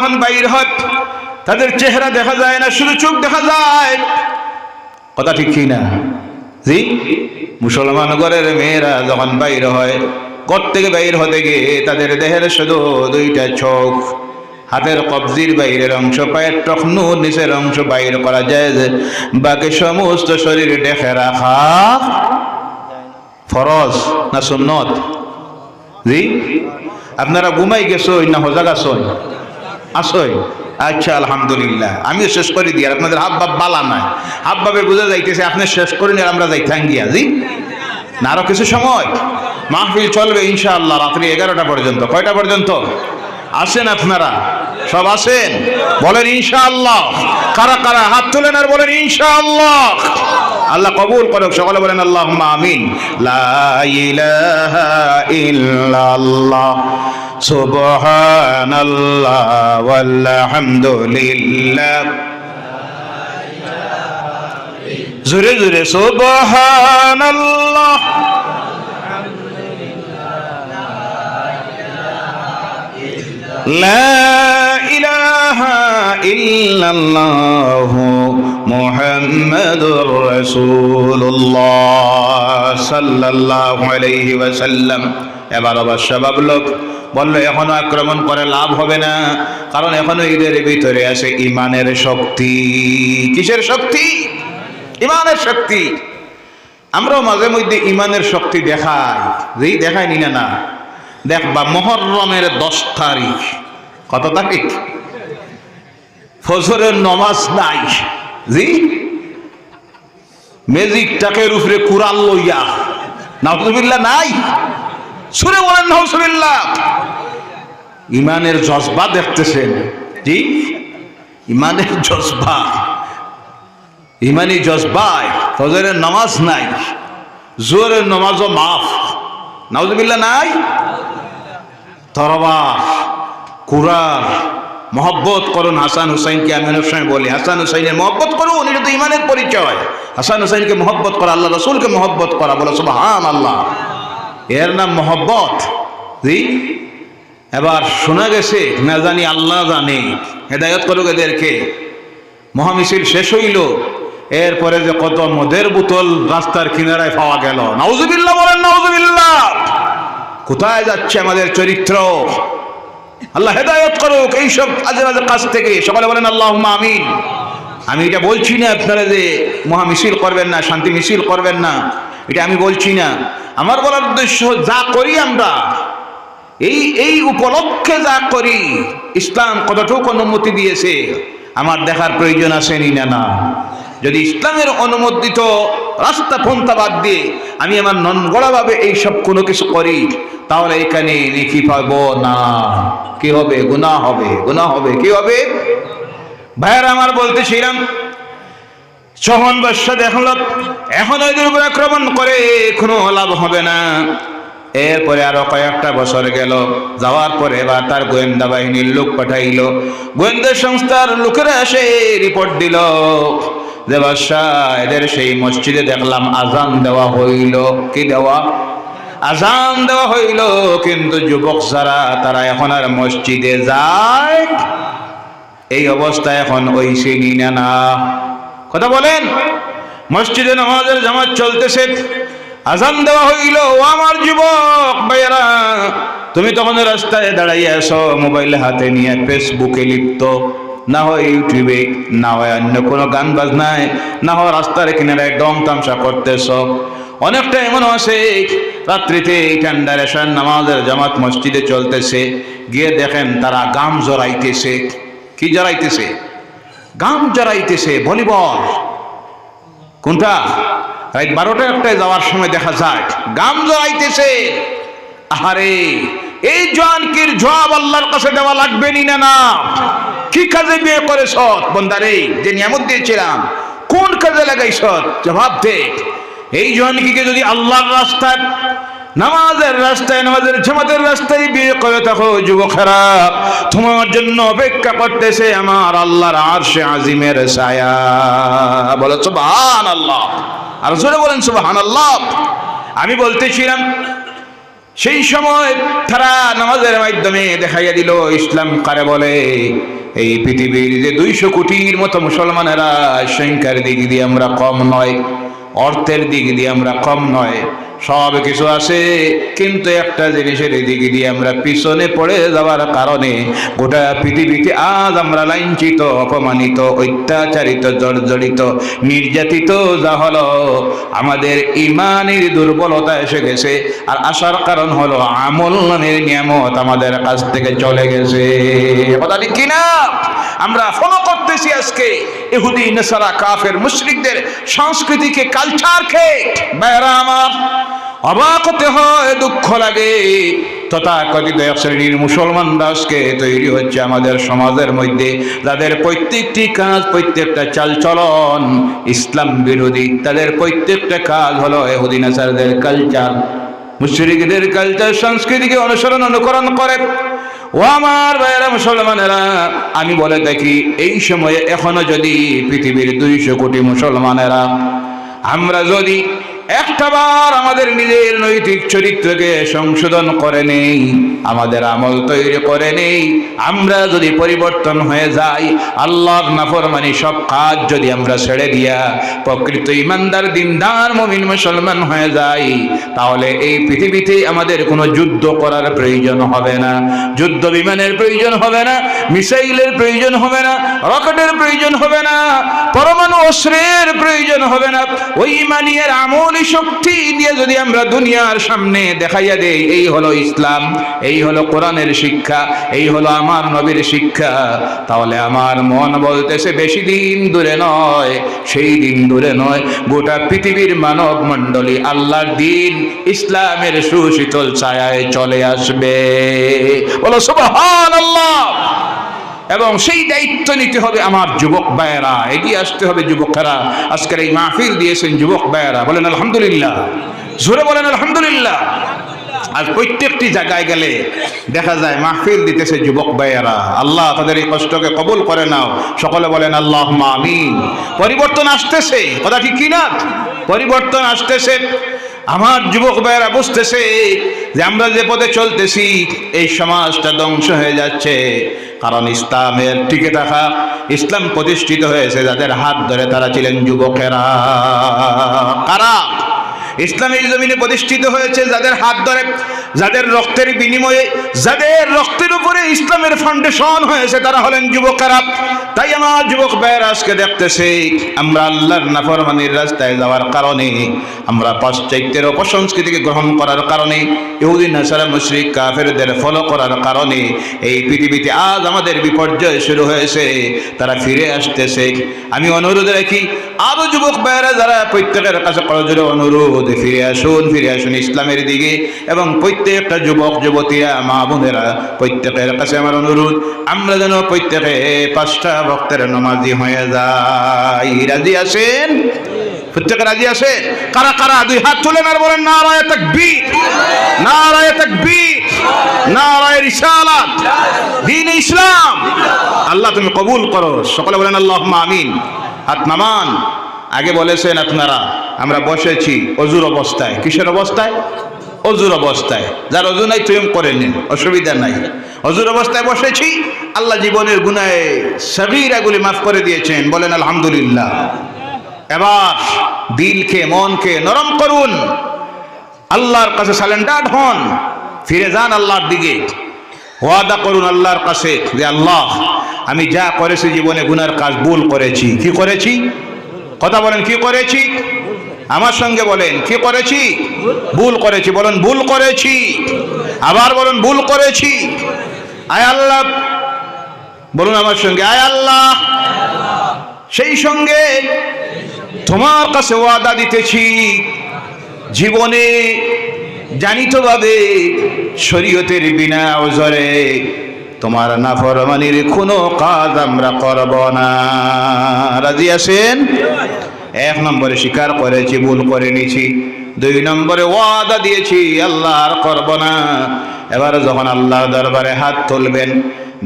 যখন বাইর হয় তাদের চেহারা দেখা যায় না, শুধু চোখ দেখা যায়। কথা ঠিক কি না? জি? মুসলমান ঘরের মেয়েরা যখন বাইর হয়, ঘর থেকে বাইর হতে গিয়ে তাদের দেহের শুধু দুইটা চোখ, হাতের কবজির বাইরের অংশ, পায়ের টখনু নিচের অংশ বাইর করা যায় যে বাকি সমস্ত শরীর দেখে রাখা ফরজ না সুন্নত? জি? আপনারা ঘুমাই গেছই না হজাগ আসই আসই। আচ্ছা আলহামদুলিল্লাহ। আমিও শেষ করে দিই, আর আপনাদের হাব বাপ বালা নাই হাব বাপে বোঝা যাইতেছে, আপনি শেষ করে নিয়ে আমরা যাইতাম গিয়া জি না, আরও কিছু সময়? মাহফিল চলবে ইনশাআল্লাহ, রাত্রি এগারোটা পর্যন্ত। কয়টা পর্যন্ত? আসেন আপনারা। সব আসেন। বলেন ইনশাআল্লাহ। কারা কারা? হাত তুলেন আর বলেন ইনশাআল্লাহ। আল্লাহ কবুল করুক। সকলে বলেন আল্লাহ আমিন। লা ইলাহা ইল্লাল্লাহ। সুবহানাল্লাহ ওয়ালহামদুলিল্লাহ জোরে জোরে সুবহানাল্লাহ لا إله إلا الله محمد رسول الله صلى الله عليه وسلم এবার আবার সবাব লোক বলল, এখনও আক্রমণ করে লাভ হবে না। কারণ এখনও ঈদের ভিতরে আছে ইমানের শক্তি। কিসের শক্তি? ইমানের শক্তি। আমরাও মাঝে মধ্যে ইমানের শক্তি দেখাই। যেই দেখাই না না দেখবা মহরমের দশ তারিখ। কত তারিখ? ফজরের নমাজ নাই। জি? মেজিক টাকের উপরে কুরাল লইয়া। নাউজুবিল্লাহ, নাই? সুরে বলেন, নাউজুবিল্লাহ। ইমানের জজবা দেখতেছেন। জি? ইমানের জজবা। ইমানি জজবায় ফজরের নামাজ নাই জোরের নামাজও মাফ। নাউজুবিল্লাহ নাই? তরবার কুরার মহব্বত করুন হাসান হুসাইনকে, আমি অনেক সময় বলি, হাসান হুসাইনের মহব্বত করুন, এটা তো ইমানের পরিচয়। হাসান হুসাইনকে মহব্বত করা, আল্লাহ রসুলকে মহব্বত করা, বলো সুবহান আল্লাহ এর নাম মহব্বত। জি? এবার শোনা গেছে, না জানি আল্লাহ জানে, হেদায়ত করুক এদেরকে। মহামিছিল শেষ হইল, এরপরে যে কত মদের বোতল রাস্তার কিনারায় পাওয়া গেল। নাউজুবিল্লাহ বলেন, নাউজুবিল্লাহ! কোথায় যাচ্ছে আমাদের চরিত্র? আল্লাহ হেদায়ত করুক, এইসব আজের বাজে কাজ থেকে। সকালে বলেন আল্লাহ আমিন। আমি এটা বলছি না আপনারা যে মহা মিছিল করবেন না শান্তি মিছিল করবেন না। এটা আমি বলছি না। আমার বলার উদ্দেশ্য, যা করি আমরা, এই এই উপলক্ষে যা করি, ইসলাম কতটুকু অনুমতি দিয়েছে, আমার দেখার প্রয়োজন আছে নি না যদি ইসলামের অনুমোদিত রাস্তা পন্থা বাদ দিয়ে আমি আমার ননগড়াভাবে এইসব কোনো কিছু করি, তাহলে এখানে নেকি পাবো না। কি হবে? গুনাহ হবে গুনাহ হবে, কি হবে? ভাইয়ার, আমার বলতেছিলাম সহন বর্ষা দেখল এখন ওইদের উপর আক্রমণ করে, কোনো লাভ হবে না। এরপরে আরও কয়েকটা বছর গেল, যাওয়ার পরে এবার তার গোয়েন্দা বাহিনীর লোক পাঠাইল। গোয়েন্দা সংস্থার লোকেরা এসে রিপোর্ট দিল যে বাদশাহ এদের সেই মসজিদে দেখলাম আজান দেওয়া হইল। কি দেওয়া? আজান দেওয়া হইল, কিন্তু যুবক যারা, তারা এখন আর মসজিদে যায়? এই অবস্থা এখন ওই শ্রেণি না। কথা বলেন। মসজিদে নামাজের জামাত চলতেছে আজান দেওয়া হইল, ও আমার যুবক, ভাইয়ারা, তুমি তখন রাস্তায় দাঁড়াইয়া আসো মোবাইল হাতে নিয়ে ফেসবুকে লিপ্ত। না হয় ইউটিউবে, না হয় অন্য কোনো গান বাজনায়, না হয় রাস্তার কিনারায় ডং তামসা করতেছ। অনেকটা এমন আছে, রাত্রিতে এই ঠান্ডার নামাজের জামাত মসজিদে চলতেছে। গিয়ে দেখেন তারা গাম জড়াইতেছে। কি জড়াইতেছে? গাম জড়াইতেছে ভলিবল কোনটা? রাত বারোটা একটায় যাওয়ার সময় দেখা যায়, গাম জড়াইতেছে। আহারে, এই জোয়ানকির জবাব আল্লাহর কাছে দেওয়া লাগবে নি না? কি কাজে বিয়ে করে সৎ? বন্দারে যে নিয়ামত দিয়েছিলাম, কোন কাজে লাগাই সৎ? জবাব দে। এই জোয়ানকিকে যদি আল্লাহর রাস্তায় নামাজের রাস্তায়, নামাজের জামাতের রাস্তায় বিয়ে করে থাকো যুবকেরা। তোমার জন্য অপেক্ষা করতেছে আমার আল্লাহর আরশে আজিমের ছায়া। বলো সুবহান আল্লাহ আর জোরে বলেন সুবহান আল্লাহ আমি বলতেছিলাম, সেই সময় তারা নামাজের মাধ্যমে দেখাইয়া দিল, ইসলাম কারে বলে, এই পৃথিবীর যে দুইশো কোটির মতো মুসলমানেরা সংখ্যার দিক দিয়ে আমরা কম নয়। অর্থের দিক দিয়ে আমরা কম নয়। সব কিছু আছে কিন্তু একটা জিনিসের দিক দিয়ে আমরা পিছনে পড়ে যাওয়ার কারণে গোটা পৃথিবীতে আজ আমরা লাঞ্ছিত, অপমানিত, অত্যাচারিত, জর্জরিত, নির্যাতিত যা হলো, আমাদের ইমানের দুর্বলতা এসে গেছে। আর আসার কারণ হলো আমল নামের নিয়ামত আমাদের কাছ থেকে চলে গেছে। কথা ঠিক কিনা? আমরা ফলো করতেছি আজকে ইহুদি, নেসারা, কাফের, মুশরিকদের সংস্কৃতিকে বাইরা আমার অবাক হতে হয়, দুঃখ লাগে। তথা কথিত এক শ্রেণির মুসলমান দাসকে তৈরি হচ্ছে আমাদের সমাজের মধ্যে। যাদের প্রত্যেকটি কাজ, প্রত্যেকটা চালচলন ইসলাম বিরোধী। তাদের প্রত্যেকটা কাজ হলো এহুদিন আসারদের কালচার মুশরিকদের কালচার সংস্কৃতিকে অনুসরণ, অনুকরণ করে। ও আমার ভাইয়েরা মুসলমানেরা, আমি বলে দেখি এই সময়ে এখনও যদি পৃথিবীর দুইশো কোটি মুসলমানেরা আমরা যদি একটাবার আমাদের নিজের নৈতিক চরিত্রকে সংশোধন করে নেই, আমাদের আমল তৈরি করে নেই। আমরা যদি পরিবর্তন হয়ে যাই, আল্লাহর নাফরমানি সব কাজ যদি আমরা ছেড়ে দিয়া প্রকৃত ইমানদার, দিনদার, মমিন, মুসলমান হয়ে যাই, তাহলে এই পৃথিবীতে আমাদের কোনো যুদ্ধ করার প্রয়োজন হবে না। যুদ্ধ বিমানের প্রয়োজন হবে না, মিসাইলের প্রয়োজন হবে না, রকেটের প্রয়োজন হবে না, পরমাণু অস্ত্রের প্রয়োজন হবে না, ওই ইমানিয়ার আমলি শক্তি দিয়ে যদি আমরা দুনিয়ার সামনে দেখাইয়া দেই, এই হলো ইসলাম, এই হলো কোরআনের শিক্ষা, এই হলো আমার নবীর শিক্ষা, তাহলে আমার মন বলতেছে বেশি দিন দূরে নয়, সেই দিন দূরে নয়। গোটা পৃথিবীর মানব মণ্ডলী আল্লাহর দিন ইসলামের সুশীতল ছায়ায় চলে আসবে। বলো সুবহান আল্লাহ এবং সেই দায়িত্ব নিতে হবে আমার যুবক ভাইয়েরা। এগিয়ে আসতে হবে যুবকেরা। আজকের এই মাহফিল দিয়েছেন যুবক ভাইয়েরা। বলেন, আলহামদুলিল্লাহ। জোরে বলেন, আলহামদুলিল্লাহ। আর প্রত্যেকটি জায়গায় গেলে দেখা যায় মাহফিল দিতেছে যুবক ভাইয়েরা। আল্লাহ তাদের এই কষ্টকে কবুল করে নাও। সকলে বলেন আল্লাহ আমিন। পরিবর্তন আসতেছে। কথা ঠিক কিনা পরিবর্তন আসতেছে। আমার যুবক ভাইয়েরা বুঝতেছে যে আমরা যে পথে চলতেছি, এই সমাজটা ধ্বংস হয়ে যাচ্ছে। কারণ ইসলামের টিকে থাকা, ইসলাম প্রতিষ্ঠিত হয়েছে যাদের হাত ধরে তারা ছিলেন যুবকেরা। কারা? ইসলামের জমিনে প্রতিষ্ঠিত হয়েছে যাদের হাত ধরে যাদের রক্তের বিনিময়ে, যাদের রক্তের উপরে ইসলামের ফাউন্ডেশন হয়েছে, তারা হলেন যুবকেরা। তাই আমার যুবক ভাইয়ের আজকে দেখতেছে, আমরা আল্লাহর নাফরমানির রাস্তায় যাওয়ার কারণে, আমরা পাশ্চাত্যের অপসংস্কৃতিকে গ্রহণ করার কারণে ইহুদিন নাসারা, মুশরিক, কাফেরদের ফলো করার কারণে, এই পৃথিবীতে আজ আমাদের বিপর্যয় শুরু হয়েছে, তারা ফিরে আসতেছে। আমি অনুরোধ রাখি, আরও যুবক ভাইয়েরা যারা প্রত্যেকের কাছে করজোরে অনুরোধ, ফিরে আসুন ফিরে আসুন ইসলামের দিকে, এবং প্রত্যেকটা যুবক, যুবতীরা, মা বোনেরা, প্রত্যেকের কাছে আমার অনুরোধ, আমরা যেন প্রত্যেকে পাঁচটা ভক্তের নমাজি হয়ে যাই। রাজি আছেন? প্রত্যেকে রাজি আছে কারা কারা? দুই হাত তুলেন আর বলেন, নারায় তাকবীর নারায় তাকবীর, নারায় রিসালাত দিন ইসলাম। আল্লাহ তুমি কবুল করো। সকলে বলেন আল্লাহ আমিন। হাত নামান। আগে বলেছেন আপনারা, আমরা বসেছি, অজুর অবস্থায়। কিসের অবস্থায়? অজুর অবস্থায়, যার অজু নাই তুই করে নিন অসুবিধা নাই। অজুর অবস্থায় বসেছি, আল্লাহ জীবনের গুনায় সবিরাগুলি মাফ করে দিয়েছেন, বলেন আলহামদুলিল্লাহ। এবার দিলকে মনকে নরম করুন, আল্লাহর কাছে সালেন্ডার্ড হন, ফিরে যান আল্লাহর দিকে। ওয়াদা করুন আল্লাহর কাছে যে, আল্লাহ, আমি যা করেছি, জীবনে গুনার কাজ ভুল করেছি। কি করেছি? কথা বলেন, কি করেছি? আমার সঙ্গে বলেন, কি করেছি? ভুল করেছি, বলেন, ভুল করেছি। আবার বলুন, ভুল করেছি। আয় আল্লাহ। বলুন আমার সঙ্গে, আয় আল্লাহ। সেই সঙ্গে তোমার কাছে ওয়াদা দিতেছি। জীবনে জানিতভাবে শরীয়তের বিনা ওজরে তোমার নাফরমানির কোনো কাজ আমরা করব না। রাজি আছেন? এক নম্বরে স্বীকার করেছি, ভুল করে নিছি দুই নম্বরে ওয়াদা দিয়েছি আল্লাহ আর করব না। এবার যখন আল্লাহ দরবারে হাত তুলবেন,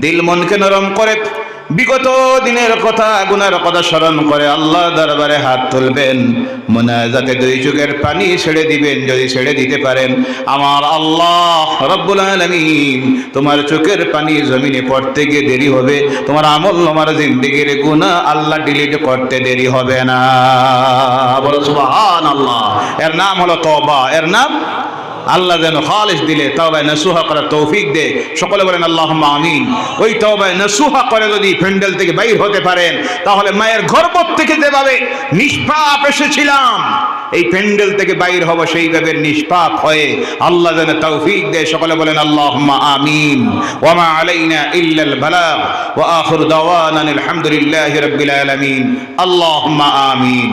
দিল মনকে নরম করে বিগত দিনের কথা, গুনার কথা স্মরণ করে আল্লাহ দরবারে হাত তুলবেন। মোনাজাতে দুই চোখের পানি ছেড়ে দিবেন, যদি ছেড়ে দিতে পারেন। আমার আল্লাহ রব্বুল আলামিন, তোমার চোখের পানি জমিনে পড়তে গিয়ে দেরি হবে। তোমার আমল তোমার জিন্দিগির গুনাহ আল্লাহ ডিলিট করতে দেরি হবে না। বলো সুবহানাল্লাহ। এর নাম হলো তওবা। এর নাম আল্লাহ যেন খালিস দিলে, তওবায় নসুহা করার তৌফিক দে। সকলে বলেন আল্লাহ আমিন। ওই তওবায় নসুহা করে যদি প্যান্ডেল থেকে বাইর হতে পারেন, তাহলে মায়ের গর্ভ থেকে যেভাবে নিষ্পাপ এসেছিলাম, এই প্যান্ডেল থেকে বাইর হব সেইভাবে নিষ্পাপ হয়ে আল্লাহ যেন তৌফিক দে। সকলে বলেন আল্লাহ আমিন। ওয়ামা আলাইনা ইল্লাল বালাগ। ওয়া আখিরু দাওয়ানা আলহামদুলিল্লাহি রাব্বিল আলামিন। আল্লাহুম্মা আমিন।